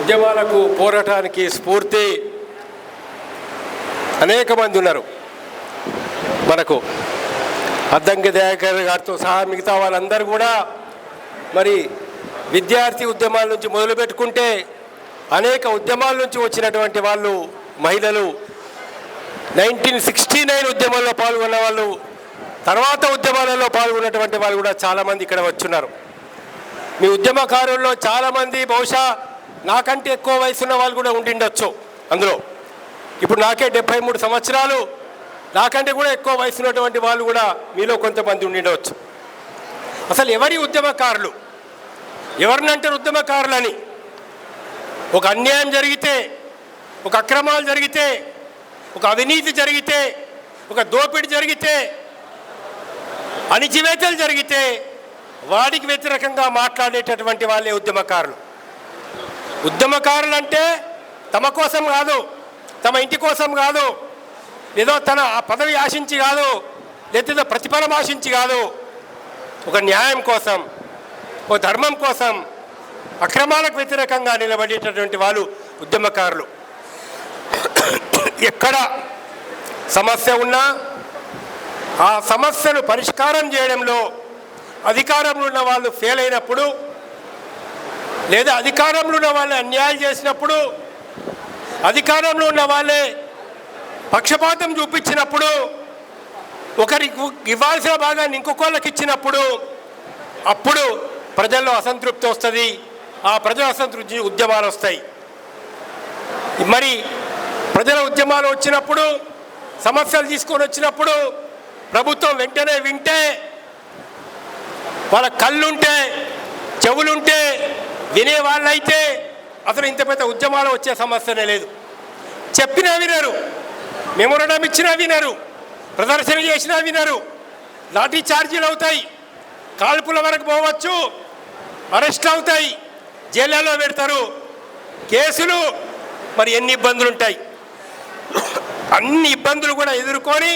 ఉద్యమాలకు పోరాటానికి స్ఫూర్తి అనేక మంది ఉన్నారు. మనకు అద్దంకి దయాకర్ గారితో సహా మిగతా వాళ్ళందరూ కూడా మరి విద్యార్థి ఉద్యమాల నుంచి మొదలుపెట్టుకుంటే అనేక ఉద్యమాల నుంచి వచ్చినటువంటి వాళ్ళు మహిళలు. నైన్టీన్ సిక్స్టీ నైన్ ఉద్యమంలో పాల్గొన్న వాళ్ళు తర్వాత ఉద్యమాలలో పాల్గొన్నటువంటి వాళ్ళు కూడా చాలామంది ఇక్కడ వచ్చున్నారు. మీ ఉద్యమకారుల్లో చాలామంది బహుశా నాకంటే ఎక్కువ వయసు ఉన్న వాళ్ళు కూడా ఉండిండొచ్చు అందులో. ఇప్పుడు నాకే డెబ్బై మూడు సంవత్సరాలు నాకంటే కూడా ఎక్కువ వయసు ఉన్నటువంటి వాళ్ళు కూడా మీలో కొంతమంది ఉండిండవచ్చు అసలు ఎవరి ఉద్యమకారులు? ఎవరినంటారు ఉద్యమకారులని? ఒక అన్యాయం జరిగితే ఒక అక్రమాలు జరిగితే ఒక అవినీతి జరిగితే ఒక దోపిడీ జరిగితే అణిచివేతలు జరిగితే వాడికి వ్యతిరేకంగా మాట్లాడేటటువంటి వాళ్ళే ఉద్యమకారులు. ఉద్యమకారులు అంటే తమ కోసం కాదు తమ ఇంటి కోసం కాదు ఏదో తన ఆ పదవి ఆశించి కాదు లేదా ప్రతిఫలం ఆశించి కాదు. ఒక న్యాయం కోసం ఒక ధర్మం కోసం అక్రమాలకు వ్యతిరేకంగా నిలబడేటటువంటి వాళ్ళు ఉద్యమకారులు. ఎక్కడ సమస్య ఉన్నా ఆ సమస్యను పరిష్కారం చేయడంలో అధికారంలో ఉన్న వాళ్ళు ఫెయిల్ అయినప్పుడు లేదా అధికారంలో ఉన్న వాళ్ళని అన్యాయం చేసినప్పుడు అధికారంలో ఉన్న వాళ్ళే పక్షపాతం చూపించినప్పుడు ఒకరికి ఇవ్వాల్సిన భాగాన్ని ఇంకొకళ్ళకి ఇచ్చినప్పుడు అప్పుడు ప్రజల్లో అసంతృప్తి వస్తుంది. ఆ ప్రజల అసంతృప్తి ఉద్యమాలు వస్తాయి. మరి ప్రజల ఉద్యమాలు వచ్చినప్పుడు సమస్యలు తీసుకొని వచ్చినప్పుడు ప్రభుత్వం వెంటనే వింటే వాళ్ళ కళ్ళుంటే చెవులుంటే వినేవాళ్ళైతే అసలు ఇంత పెద్ద ఉద్యమాలు వచ్చే సమస్యనే లేదు. చెప్పినా వినరు. మెమోరండం ఇచ్చినా వినరు. ప్రదర్శన చేసినా వినరు. లాఠీ ఛార్జీలు అవుతాయి. కాల్పుల వరకు పోవచ్చు. అరెస్ట్ అవుతాయి. జైళ్ళలో పెడతారు. కేసులు మరి ఎన్ని ఇబ్బందులు ఉంటాయి అన్ని ఇబ్బందులు కూడా ఎదుర్కొని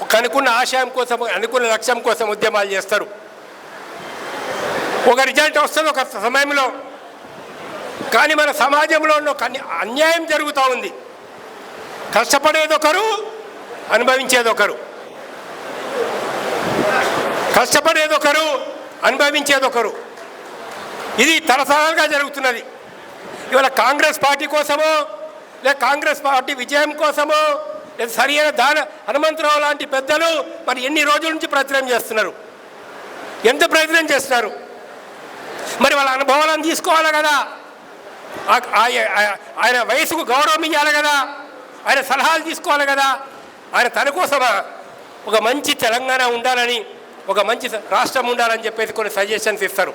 ఒక అనుకున్న ఆశయం కోసం అనుకున్న లక్ష్యం కోసం ఉద్యమాలు చేస్తారు. ఒక రిజల్ట్ వస్తుంది ఒక సమయంలో. కానీ మన సమాజంలో ఉన్న అన్యాయం జరుగుతూ ఉంది. కష్టపడేదొకరు అనుభవించేదొకరు కష్టపడేదొకరు అనుభవించేదొకరు ఇది తరతరాలుగా జరుగుతున్నది. ఇవాళ కాంగ్రెస్ పార్టీ కోసమో లేదా కాంగ్రెస్ పార్టీ విజయం కోసమో లేదా సరైన దాన హనుమంతరావు లాంటి పెద్దలు మరి ఎన్ని రోజుల నుంచి ప్రయత్నం చేస్తున్నారు? ఎంత ప్రయత్నం చేస్తున్నారు? మరి వాళ్ళ అనుభవాలను తీసుకోవాలి కదా. ఆయ- ఆయన వయసుకు గౌరవం ఇవ్వాలి కదా. ఆయన సలహాలు తీసుకోవాలి కదా. ఆయన తన కోసమా ఒక మంచి తెలంగాణ ఉండాలని ఒక మంచి రాష్ట్రం ఉండాలని చెప్పేసి కొన్ని సజెషన్స్ ఇస్తారు.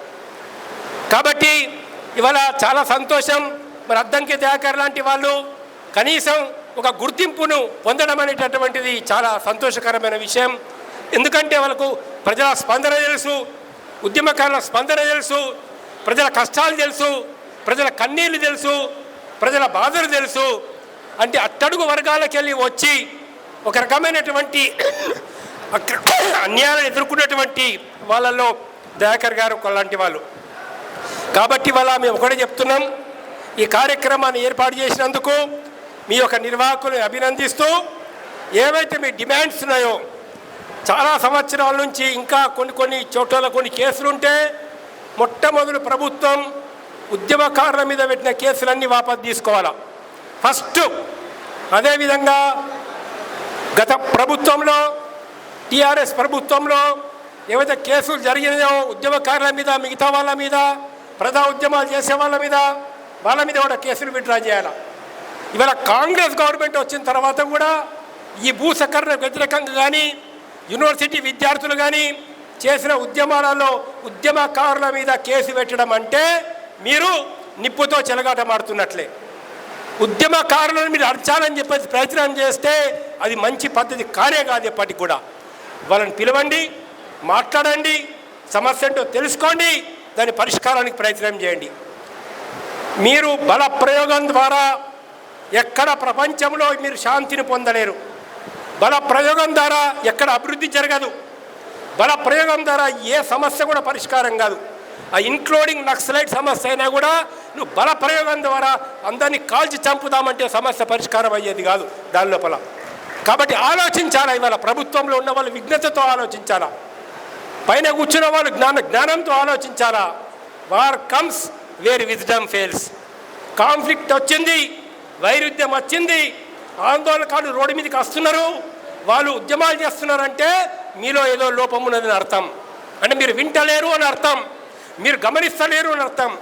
కాబట్టి ఇవాళ చాలా సంతోషం. మరి అద్దంకి దయాకర్ లాంటి వాళ్ళు కనీసం ఒక గుర్తింపును పొందడం అనేటటువంటిది చాలా సంతోషకరమైన విషయం. ఎందుకంటే వాళ్ళకు ప్రజల స్పందన తెలుసు ఉద్యమకారుల స్పందన తెలుసు ప్రజల కష్టాలు తెలుసు ప్రజల కన్నీళ్ళు తెలుసు ప్రజల బాధలు తెలుసు. అంటే అట్టడుగు వర్గాలకు వెళ్ళి వచ్చి ఒక రకమైనటువంటి అన్యాయాలను ఎదుర్కొన్నటువంటి వాళ్ళల్లో దయాకర్ గారు లాంటి వాళ్ళు. కాబట్టి వాళ్ళ మేము ఒకటే చెప్తున్నాం ఈ కార్యక్రమాన్ని ఏర్పాటు చేసినందుకు మీ యొక్క నిర్వాహకులను అభినందిస్తూ ఏవైతే మీ డిమాండ్స్ ఉన్నాయో చాలా సంవత్సరాల నుంచి ఇంకా కొన్ని కొన్ని చోట్ల కొన్ని కేసులుంటే మొట్టమొదటి ప్రభుత్వం ఉద్యమకారుల మీద పెట్టిన కేసులన్నీ వాపసు తీసుకోవాలా? ఫస్ట్ అదేవిధంగా గత ప్రభుత్వంలో టీఆర్ఎస్ ప్రభుత్వంలో ఏవైతే కేసులు జరిగినాయో ఉద్యమకారుల మీద మిగతా వాళ్ళ మీద ప్రజా ఉద్యమాలు చేసే వాళ్ళ మీద వాళ్ళ మీద కూడా కేసులు విడ్డ్రా చేయాలి? ఇవాళ కాంగ్రెస్ గవర్నమెంట్ వచ్చిన తర్వాత కూడా ఈ భూసకరణ వ్యతిరేకంగా కానీ యూనివర్సిటీ విద్యార్థులు కానీ చేసిన ఉద్యమాలలో ఉద్యమకారుల మీద కేసు పెట్టడం అంటే మీరు నిప్పుతో చెలగాటమాడుతున్నట్లే ఉద్యమకారులను మీరు అర్చాలని చెప్పేసి ప్రయత్నం చేస్తే అది మంచి పద్ధతి కానే కాదు ఎప్పటికి కూడా. వాళ్ళని పిలవండి మాట్లాడండి సమస్య ఏంటో తెలుసుకోండి దాని పరిష్కారానికి ప్రయత్నం చేయండి. మీరు బల ప్రయోగం ద్వారా ఎక్కడ ప్రపంచంలో మీరు శాంతిని పొందలేరు. బల ప్రయోగం ద్వారా ఎక్కడ అభివృద్ధి జరగదు. బల ప్రయోగం ద్వారా ఏ సమస్య కూడా పరిష్కారం కాదు. ఆ ఇన్క్లూడింగ్ నక్సలైట్ సమస్య అయినా కూడా నువ్వు బల ప్రయోగం ద్వారా అందరినీ కాల్చి చంపుదామంటే సమస్య పరిష్కారం అయ్యేది కాదు దాని లోపల. కాబట్టి ఆలోచించాలా ఇవాళ ప్రభుత్వంలో ఉన్న వాళ్ళు విఘ్నతతో ఆలోచించాలా? పైన కూర్చున్న వాళ్ళు జ్ఞాన జ్ఞానంతో ఆలోచించాలా? War comes where wisdom fails conflict వచ్చింది వైరుధ్యం వచ్చింది ఆందోళనకారులు రోడ్డు మీదకి వస్తున్నారు వాళ్ళు ఉద్యమాలు చేస్తున్నారంటే మీలో ఏదో లోపం ఉన్నదని అర్థం. అంటే మీరు వింటలేరు అని అర్థం. మీరు గమనిస్తలేరు అని అర్థం.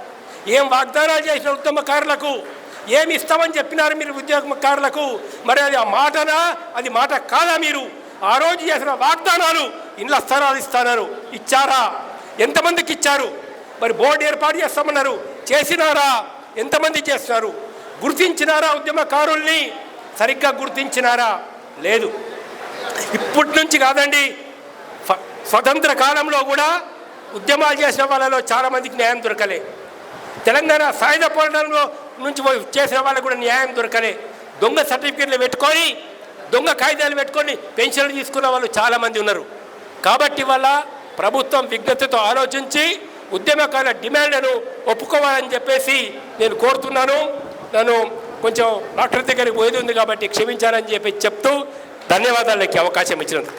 ఏం వాగ్దానాలు చేసిన ఉద్యమకారులకు ఏమి ఇస్తామని చెప్పినారు మీరు ఉద్యోగకారులకు మరి అది ఆ మాటనా? అది మాట కాదా మీరు? ఆ రోజు చేసిన వాగ్దానాలు ఇండ్ల స్థలాలు ఇస్తున్నారు ఇచ్చారా? ఎంతమందికి ఇచ్చారు? మరి బోర్డు ఏర్పాటు చేస్తామన్నారు. చేసినారా? ఎంతమంది చేస్తున్నారు? గుర్తించినారా ఉద్యమకారుల్ని? సరిగ్గా గుర్తించినారా? లేదు. ఇప్పటి నుంచి కాదండి స్వ- స్వతంత్ర కాలంలో కూడా ఉద్యమాలు చేసిన వాళ్ళలో చాలామందికి న్యాయం దొరకలే. తెలంగాణ సాయుధ పోరాటంలో నుంచి పోయి చేసిన వాళ్ళకు కూడా న్యాయం దొరకలే. దొంగ సర్టిఫికెట్లు పెట్టుకొని దొంగ కాగితాలు పెట్టుకొని పెన్షన్లు తీసుకున్న వాళ్ళు చాలామంది ఉన్నారు. కాబట్టి వల్ల ప్రభుత్వం విజ్ఞతతో ఆలోచించి ఉద్యమకాల డిమాండ్లను ఒప్పుకోవాలని చెప్పేసి నేను కోరుతున్నాను. నన్ను కొంచెం డాక్టర్ దగ్గరికి పోయేది ఉంది కాబట్టి క్షమించాలని చెప్పి చెప్తూ ధన్యవాదాలు ధన్యవాదాలకి అవకాశం ఇచ్చినందుకు.